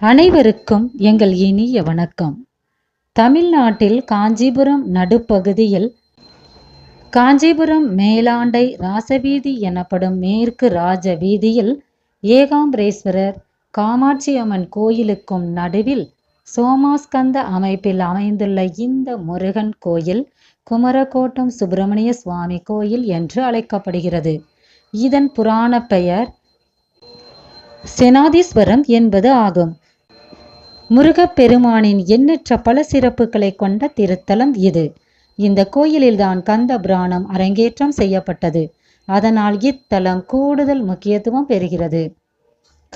அனைவருக்கும் எங்கள் இனிய வணக்கம். தமிழ்நாட்டில் காஞ்சிபுரம் நடுப்பகுதியில் காஞ்சிபுரம் மேலாண்டை ராசவீதி எனப்படும் மேற்கு ராஜ வீதியில் ஏகாம்பரேஸ்வரர் காமாட்சியம்மன் கோயிலுக்கும் நடுவில் சோமாஸ்கந்த அமைப்பில் அமைந்துள்ள இந்த முருகன் கோயில் குமரக்கோட்டம் சுப்பிரமணிய சுவாமி கோயில் என்று அழைக்கப்படுகிறது. இதன் புராண பெயர் செனாதீஸ்வரம் என்பது ஆகும். முருகப்பெருமானின் எண்ணற்ற பல சிறப்புகளை கொண்ட திருத்தலம் இது. இந்த கோயிலில்தான் கந்த புராணம் அரங்கேற்றம் செய்யப்பட்டது. அதனால் இத்தலம் கூடுதல் முக்கியத்துவம் பெறுகிறது.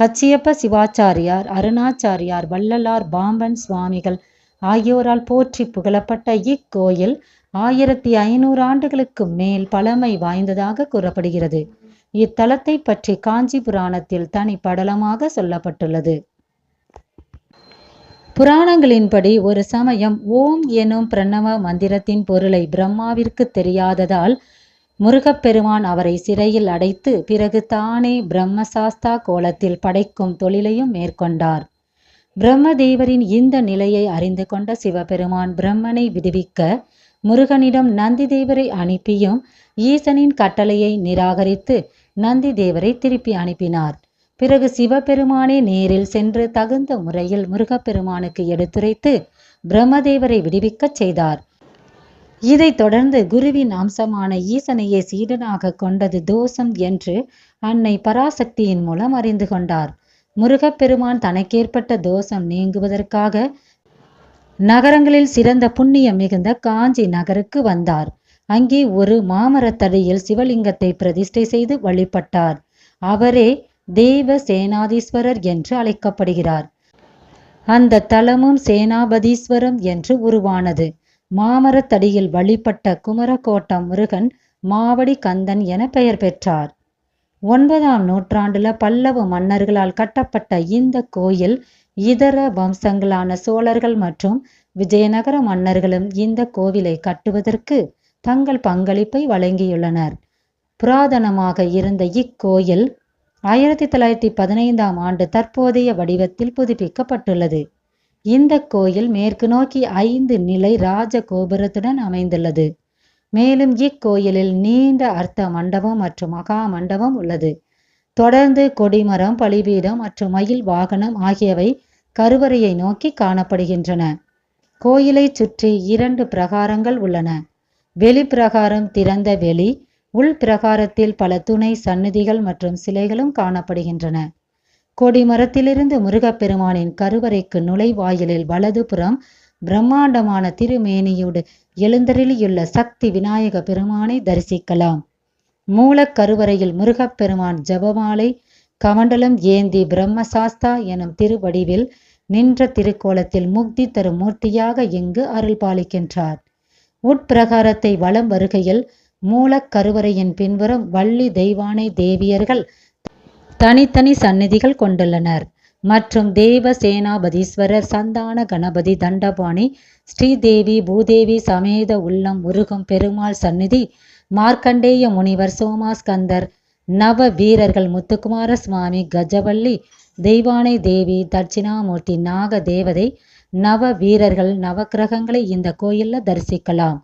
கச்சியப்ப சிவாச்சாரியார் அருணாச்சாரியார் வள்ளலார் பாம்பன் சுவாமிகள் ஆகியோரால் போற்றி புகழப்பட்ட இக்கோயில் ஆயிரத்தி ஐநூறு ஆண்டுகளுக்கு மேல் பழமை வாய்ந்ததாக கூறப்படுகிறது. இத்தலத்தை பற்றி காஞ்சி புராணத்தில் தனி படலமாக சொல்லப்பட்டுள்ளது. புராணங்களின்படி ஒரு சமயம் ஓம் எனும் பிரணவ மந்திரத்தின் பொருளை பிரம்மாவிற்கு தெரியாததால் முருகப்பெருமான் அவரை சிறையில் அடைத்து பிறகு தானே பிரம்மசாஸ்தா கோலத்தில் படைக்கும் தொழிலையும் மேற்கொண்டார். பிரம்மதேவரின் இந்த நிலையை அறிந்து கொண்ட சிவபெருமான் பிரம்மனை விடுவிக்க முருகனிடம் நந்தி தேவரை அனுப்பியும் ஈசனின் கட்டளையை நிராகரித்து நந்தி தேவரை திருப்பி அனுப்பினார். பிறகு சிவபெருமானே நேரில் சென்று தகுந்த முறையில் முருகப்பெருமானுக்கு எடுத்துரைத்து பிரம்மதேவரை விடுவிக்கச் செய்தார். இதைத் தொடர்ந்து குருவின் அம்சமான ஈசனையே சீடனாக கொண்டது தோஷம் என்று அன்னை பராசக்தியின் மூலம் அறிந்து கொண்டார். முருகப்பெருமான் தனக்கேற்பட்ட தோஷம் நீங்குவதற்காக நகரங்களில் சிறந்த புண்ணியம் மிகுந்த காஞ்சி நகருக்கு வந்தார். அங்கே ஒரு மாமரத்தடியில் சிவலிங்கத்தை பிரதிஷ்டை செய்து வழிபட்டார். அவரே தேவ சேனாதீஸ்வரர் என்று அழைக்கப்படுகிறார். அந்த தலமும் சேனாபதீஸ்வரம் என்று உருவானது. மாமரத்தடியில் வழிபட்ட குமரக்கோட்டம் முருகன் மாவடி கந்தன் என பெயர் பெற்றார். ஒன்பதாம் நூற்றாண்டுல பல்லவ மன்னர்களால் கட்டப்பட்ட இந்த கோயில் இதர வம்சங்களான சோழர்கள் மற்றும் விஜயநகர மன்னர்களும் இந்த கோவிலை கட்டுவதற்கு தங்கள் பங்களிப்பை வழங்கியுள்ளனர். புராதனமாக இருந்த இக்கோயில் ஆயிரத்தி தொள்ளாயிரத்தி பதினைந்தாம் ஆண்டு தற்போதைய வடிவத்தில் புதுப்பிக்கப்பட்டுள்ளது. இந்த கோயில் மேற்கு நோக்கி ஐந்து நிலை ராஜ கோபுரத்துடன் அமைந்துள்ளது. மேலும் இக்கோயிலில் நீண்ட அர்த்த மண்டபம் மற்றும் மகா மண்டபம் உள்ளது. தொடர்ந்து கொடிமரம் பலிபீடம் மற்றும் மயில் வாகனம் ஆகியவை கருவறையை நோக்கி காணப்படுகின்றன. கோயிலை சுற்றி இரண்டு பிரகாரங்கள் உள்ளன. வெளிப்பிரகாரம் திறந்த வெளி உள் பிரகாரத்தில் பல துணை சந்நிதிகள் மற்றும் சிலைகளும் காணப்படுகின்றன. கொடிமரத்திலிருந்து முருகப்பெருமானின் கருவறைக்கு நுழைவாயிலில் வலதுபுறம் பிரம்மாண்டமான திருமேனியோடு எழுந்தருளியுள்ள சக்தி விநாயக பெருமானை தரிசிக்கலாம். மூலக் கருவறையில் முருகப்பெருமான் ஜபமாலை கமண்டலம் ஏந்தி பிரம்மசாஸ்தா எனும் திருவடிவில் நின்ற திருக்கோலத்தில் முக்தி தரும் மூர்த்தியாக இங்கு அருள் பாலிக்கின்றார் உட்பிரகாரத்தை வலம் வருகையில் மூலக்கருவறையின் பின்புறம் வள்ளி தெய்வானை தேவியர்கள் தனித்தனி சந்நிதிகள் கொண்டுள்ளனர். மற்றும் தெய்வ சேனாபதீஸ்வரர் சந்தான கணபதி தண்டபாணி ஸ்ரீதேவி பூதேவி சமேத உள்ளம் உருகும் பெருமாள் சந்நிதி மார்க்கண்டேய முனிவர் சோமாஸ்கந்தர் நவ வீரர்கள் முத்துக்குமார சுவாமி கஜவள்ளி தெய்வானை தேவி தட்சிணாமூர்த்தி நாக தேவதை நவ வீரர்கள் நவக்கிரகங்களை இந்த கோயிலில் தரிசிக்கலாம்.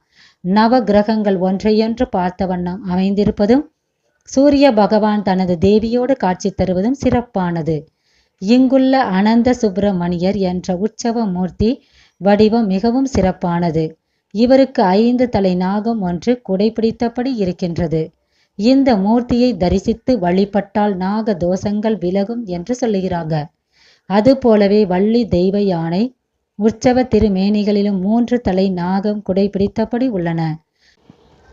நவ கிரகங்கள் ஒன்றையொன்று பார்த்த வண்ணம் அமைந்திருப்பதும் சூரிய பகவான் தனது தேவியோடு காட்சி தருவதும் சிறப்பானது. இங்குள்ள அனந்த சுப்பிரமணியர் என்ற உற்சவ மூர்த்தி வடிவம் மிகவும் சிறப்பானது. இவருக்கு ஐந்து தலை நாகம் ஒன்று குடைபிடித்தபடி இருக்கின்றது. இந்த மூர்த்தியை தரிசித்து வழிபட்டால் நாக தோஷங்கள் விலகும் என்று சொல்லுகிறாங்க. அதுபோலவே வள்ளி தெய்வ யானை உற்சவ திருமேனிகளிலும் மூன்று தலை நாகம் குடைபிடித்தபடி உள்ளன.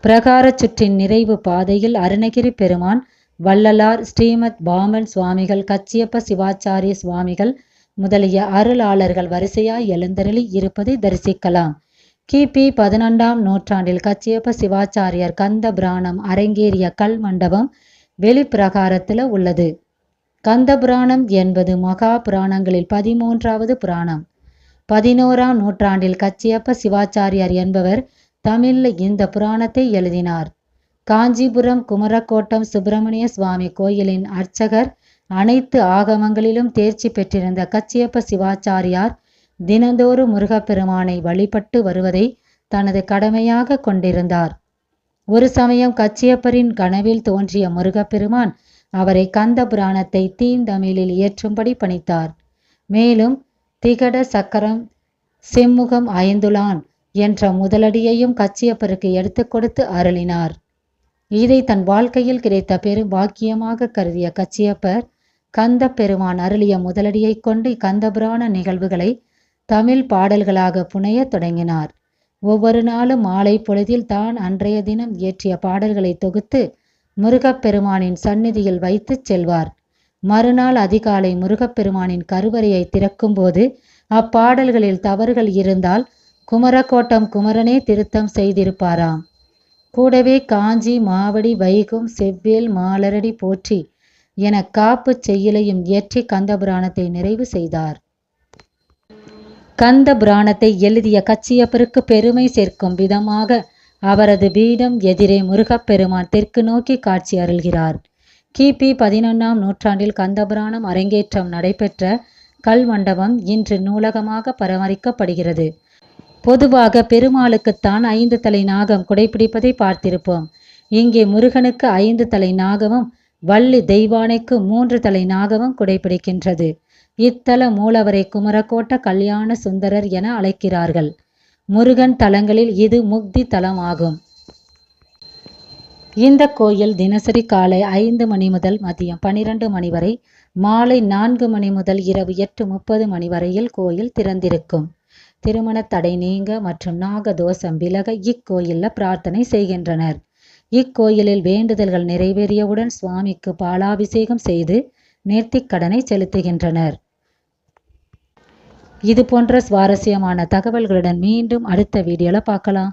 பிரகார சுற்றின் நிறைவு பாதையில் அருணகிரி பெருமான் வள்ளலார் ஸ்ரீமத் பாமன் சுவாமிகள் கச்சியப்ப சிவாச்சாரிய சுவாமிகள் முதலிய அருளாளர்கள் வரிசையாய் எழுந்தருளி இருப்பதை தரிசிக்கலாம். கிபி பதினொன்றாம் நூற்றாண்டில் கச்சியப்ப சிவாச்சாரியார் கந்த புராணம் அரங்கேறிய கல் மண்டபம் வெளிப்பிரகாரத்தில் உள்ளது. கந்த புராணம் என்பது மகா புராணங்களில் பதிமூன்றாவது புராணம். பதினோராம் நூற்றாண்டில் கச்சியப்ப சிவாச்சாரியார் என்பவர் தமிழில் இந்த புராணத்தை எழுதினார். காஞ்சிபுரம் குமரக்கோட்டம் சுப்பிரமணிய சுவாமி கோயிலின் அர்ச்சகர் அனைத்து ஆகமங்களிலும் தேர்ச்சி பெற்றிருந்த கச்சியப்ப சிவாச்சாரியார் தினந்தோறும் முருகப்பெருமானை வழிபட்டு வருவதை தனது கடமையாக கொண்டிருந்தார். ஒரு சமயம் கச்சியப்பரின் கனவில் தோன்றிய முருகப்பெருமான் அவரை கந்த புராணத்தை தீந்தமிழில் இயற்றும்படி பணித்தார். மேலும் திகட சக்கரம் செம்முகம் ஐந்துலான் என்ற முதலடியையும் கச்சியப்பருக்கு எடுத்து கொடுத்து அருளினார். இதை தன் வாழ்க்கையில் கிடைத்த பெரும் பாக்கியமாக கருதிய கச்சியப்பர் கந்த பெருமான் அருளிய முதலடியைக் கொண்டு கந்தபுராண நிகழ்வுகளை தமிழ் பாடல்களாக புனைய தொடங்கினார். ஒவ்வொரு நாளும் மாலை பொழுதில் தான் அன்றைய தினம் இயற்றிய பாடல்களை தொகுத்து முருகப்பெருமானின் சந்நிதியில் வைத்துச் செல்வார். மறுநாள் அதிகாலை முருகப்பெருமானின் கருவறையை திறக்கும்போது அப்பாடல்களில் தவறுகள் இருந்தால் குமரக்கோட்டம் குமரனே திருத்தம் செய்திருப்பாராம். கூடவே காஞ்சி மாவடி வைகும் செவ்வேல் மாலரடி போற்றி என காப்பு செய்யலையும் இயற்றி கந்தபுராணத்தை நிறைவு செய்தார். கந்த புராணத்தை எழுதிய கச்சியப்பருக்கு பெருமை சேர்க்கும் விதமாக அவரது பீடம் எதிரே முருகப்பெருமான் தெற்கு நோக்கி காட்சி அருள்கிறார். கிபி பதினொன்றாம் நூற்றாண்டில் கந்தபுராணம் அரங்கேற்றம் நடைபெற்ற கல் மண்டபம் இன்று நூலகமாக பராமரிக்கப்படுகிறது. பொதுவாக பெருமாளுக்குத்தான் ஐந்து தலை நாகம் குடைப்பிடிப்பதை பார்த்திருப்போம். இங்கே முருகனுக்கு ஐந்து தலை நாகமும் வள்ளி தெய்வானைக்கு மூன்று தலை நாகமும் குடைப்பிடிக்கின்றது இத்தல மூலவரை குமரக்கோட்ட கல்யாண சுந்தரர் என அழைக்கிறார்கள். முருகன் தலங்களில் இது முக்தி தலம் ஆகும் இந்த கோயில் தினசரி காலை ஐந்து மணி முதல் மதியம் பனிரெண்டு மணி வரை மாலை நான்கு மணி முதல் இரவு எட்டு முப்பது மணி வரையில் கோயில் திறந்திருக்கும். திருமண தடை நீங்க மற்றும் நாகதோஷம் விலக இக்கோயில்ல பிரார்த்தனை செய்கின்றனர். இக்கோயிலில் வேண்டுதல்கள் நிறைவேறியவுடன் சுவாமிக்கு பாலாபிஷேகம் செய்து நேர்த்திக் கடனை செலுத்துகின்றனர். இது போன்ற சுவாரஸ்யமான தகவல்களுடன் மீண்டும் அடுத்த வீடியோல பார்க்கலாம்.